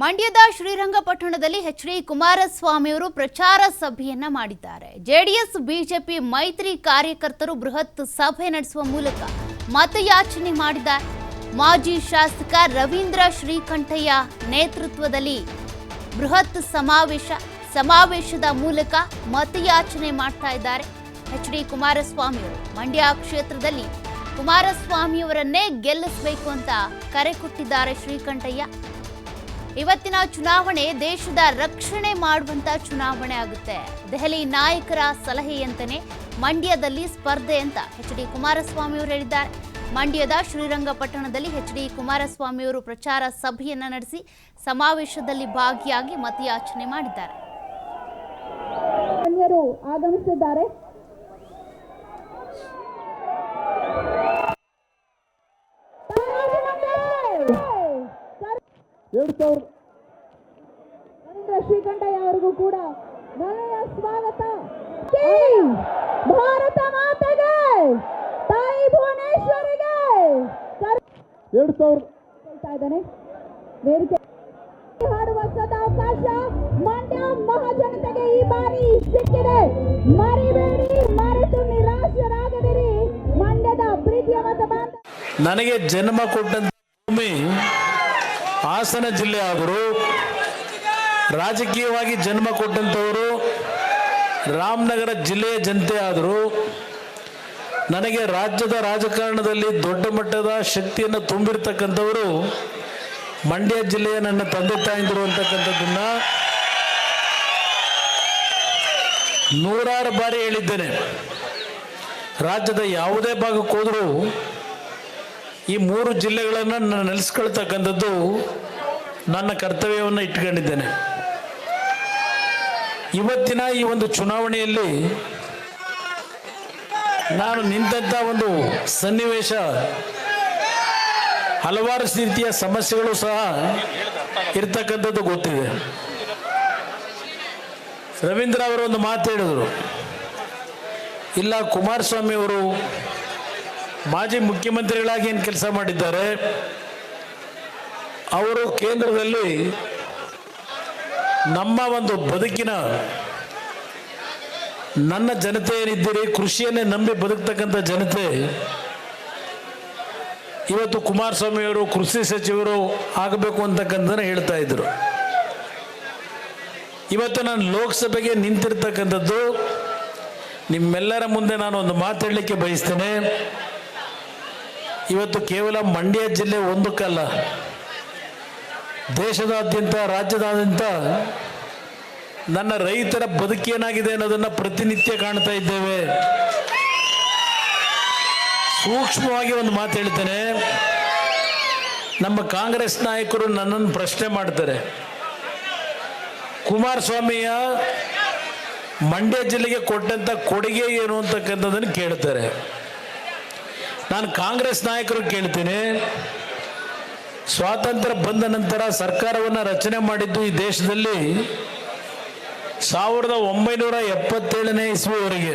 ಮಂಡ್ಯದ ಶ್ರೀರಂಗಪಟ್ಟಣದಲ್ಲಿ H D ಕುಮಾರಸ್ವಾಮಿಯವರು ಪ್ರಚಾರ ಸಭೆಯನ್ನ ಮಾಡಿದ್ದಾರೆ. ಜೆಡಿಎಸ್, ಬಿಜೆಪಿ ಮೈತ್ರಿ ಕಾರ್ಯಕರ್ತರು ಬೃಹತ್ ಸಭೆ ನಡೆಸುವ ಮೂಲಕ ಮತಯಾಚನೆ ಮಾಡಿದ್ದಾರೆ. ಮಾಜಿ ಶಾಸಕ ರವೀಂದ್ರ ಶ್ರೀಕಂಠಯ್ಯ ನೇತೃತ್ವದಲ್ಲಿ ಬೃಹತ್ ಸಮಾವೇಶ, ಸಮಾವೇಶದ ಮೂಲಕ ಮತಯಾಚನೆ ಮಾಡ್ತಾ ಇದ್ದಾರೆ ಎಚ್ ಡಿ ಕುಮಾರಸ್ವಾಮಿಯವರು ಮಂಡ್ಯ ಕ್ಷೇತ್ರದಲ್ಲಿ ಕುಮಾರಸ್ವಾಮಿಯವರನ್ನೇ ಗೆಲ್ಲಿಸಬೇಕು ಅಂತ ಕರೆ ಕೊಟ್ಟಿದ್ದಾರೆ ಶ್ರೀಕಂಠಯ್ಯ. ಇವತ್ತಿನ ಚುನಾವಣೆ ದೇಶದ ರಕ್ಷಣೆ ಮಾಡುವಂತ ಚುನಾವಣೆ ಆಗುತ್ತೆ. ದೆಹಲಿ ನಾಯಕರ ಸಲಹೆಯಂತೆ ಮಂಡ್ಯದಲ್ಲಿ ಸ್ಪರ್ಧೆ ಅಂತ ಎಚ್ ಡಿ ಕುಮಾರಸ್ವಾಮಿ ಅವರು ಹೇಳಿದ್ದಾರೆ. ಮಂಡ್ಯದ ಶ್ರೀರಂಗಪಟ್ಟಣದಲ್ಲಿ ಎಚ್ ಡಿ ಕುಮಾರಸ್ವಾಮಿ ಅವರು ಪ್ರಚಾರ ಸಭೆಯನ್ನ ನಡೆಸಿ ಸಮಾವೇಶದಲ್ಲಿ ಭಾಗಿಯಾಗಿ ಮತಯಾಚನೆ ಮಾಡಿದ್ದಾರೆ. ಆಗಮಿಸಿದ್ದಾರೆ ಆಗಮಿಸಿದ್ದಾರೆ. ಎರಡು ಸಾವಿರ. ಶ್ರೀಕಂಠಯ್ಯ ಅವರಿಗೂ ಕೂಡ ನನಯ ಸ್ವಾಗತ. ಭಾರತ ಮಾತೆಗೆ. ತಾಯಿ ಭುವನೇಶ್ವರಿಗೆ. ಎರಡು ಸಾವಿರದ ಹೇಳ್ತಾ ಇದ್ದಾನೆ. ವೇದಿಕೆ ಹಾಡುವ ಸದಾವಕಾಶ ಮಂಡ್ಯ ಮಹಾಜನತೆಗೆ ಈ ಬಾರಿ ಸಿಕ್ಕಿದೆ. ಮರಿಬೇಡಿ ಮರೆತು ನಿರಾಶರಾಗದಿರಿ. ಮಂಡ್ಯದ ಪ್ರೀತಿಯ ಮತ ನನಗೆ ಜನ್ಮ ಕೊಟ್ಟಂತ ಭೂಮಿ ಹಾಸನ ಜಿಲ್ಲೆ ಆದರೂ ರಾಜಕೀಯವಾಗಿ ಜನ್ಮ ಕೊಟ್ಟಂಥವರು, ರಾಮನಗರ ಜಿಲ್ಲೆಯ ಜನತೆ ಆದರೂ, ನನಗೆ ರಾಜ್ಯದ ರಾಜಕಾರಣದಲ್ಲಿ ದೊಡ್ಡ ಮಟ್ಟದ ಶಕ್ತಿಯನ್ನು ತುಂಬಿರ್ತಕ್ಕಂಥವರು ಮಂಡ್ಯ ಜಿಲ್ಲೆಯ ನನ್ನ ತಂದೆ ತಾಯಿಂದರು ಅಂತಕ್ಕಂಥದ್ದನ್ನ ನೂರಾರು ಬಾರಿ ಹೇಳಿದ್ದೇನೆ. ರಾಜ್ಯದ ಯಾವುದೇ ಭಾಗಕ್ಕೆ ಹೋದರೂ ಈ ಮೂರು ಜಿಲ್ಲೆಗಳನ್ನು ನಾನು ನೆಲೆಸ್ಕೊಳ್ತಕ್ಕಂಥದ್ದು ನನ್ನ ಕರ್ತವ್ಯವನ್ನು ಇಟ್ಕೊಂಡಿದ್ದೇನೆ. ಇವತ್ತಿನ ಈ ಒಂದು ಚುನಾವಣೆಯಲ್ಲಿ ನಾನು ನಿಂತಹ ಒಂದು ಸನ್ನಿವೇಶ, ಹಲವಾರು ರೀತಿಯ ಸಮಸ್ಯೆಗಳು ಸಹ ಇರ್ತಕ್ಕಂಥದ್ದು ಗೊತ್ತಿದೆ. ರವೀಂದ್ರ ಅವರು ಒಂದು ಮಾತು ಹೇಳಿದರು. ಇಲ್ಲ ಕುಮಾರಸ್ವಾಮಿ ಅವರು ಮಾಜಿ ಮುಖ್ಯಮಂತ್ರಿಗಳಾಗಿ ಏನು ಕೆಲಸ ಮಾಡಿದ್ದಾರೆ? ಅವರು ಕೇಂದ್ರದಲ್ಲಿ ನಮ್ಮ ಒಂದು ಬದುಕಿನ ನನ್ನ ಜನತೆ ಏನಿದ್ದೀರಿ, ಕೃಷಿಯನ್ನೇ ನಂಬಿ ಬದುಕ್ತಕ್ಕಂಥ ಜನತೆ, ಇವತ್ತು ಕುಮಾರಸ್ವಾಮಿಯವರು ಕೃಷಿ ಸಚಿವರು ಆಗಬೇಕು ಅಂತಕ್ಕಂಥ ಹೇಳ್ತಾ ಇದ್ರು. ಇವತ್ತು ನಾನು ಲೋಕಸಭೆಗೆ ನಿಂತಿರ್ತಕ್ಕಂಥದ್ದು, ನಿಮ್ಮೆಲ್ಲರ ಮುಂದೆ ನಾನು ಒಂದು ಮಾತಾಡಲಿಕ್ಕೆ ಬಯಸ್ತೇನೆ. ಇವತ್ತು ಕೇವಲ ಮಂಡ್ಯ ಜಿಲ್ಲೆ ಒಂದಕ್ಕಲ್ಲ. ದೇಶದಾದ್ಯಂತ, ರಾಜ್ಯದಾದ್ಯಂತ ನನ್ನ ರೈತರ ಬದುಕೇನಾಗಿದೆ ಅನ್ನೋದನ್ನ ಪ್ರತಿನಿತ್ಯ ಕಾಣ್ತಾ ಇದ್ದೇವೆ. ಸೂಕ್ಷ್ಮವಾಗಿ ಒಂದು ಮಾತು ಹೇಳ್ತೇನೆ. ನಮ್ಮ ಕಾಂಗ್ರೆಸ್ ನಾಯಕರು ನನ್ನನ್ನು ಪ್ರಶ್ನೆ ಮಾಡ್ತಾರೆ. ಕುಮಾರಸ್ವಾಮಿಯ ಮಂಡ್ಯ ಜಿಲ್ಲೆಗೆ ಕೊಟ್ಟಂತ ಕೊಡುಗೆ ಏನು ಅಂತಕ್ಕಂಥದ್ದನ್ನು ಕೇಳ್ತಾರೆ. ನಾನು ಕಾಂಗ್ರೆಸ್ ನಾಯಕರು ಕೇಳ್ತೀನಿ. ಸ್ವಾತಂತ್ರ್ಯ ಬಂದ ನಂತರ ಸರ್ಕಾರವನ್ನು ರಚನೆ ಮಾಡಿದ್ದು ಈ ದೇಶದಲ್ಲಿ ಸಾವಿರದ ಒಂಬೈನೂರ ಎಪ್ಪತ್ತೇಳನೇ ಇಸ್ವಿವರೆಗೆ.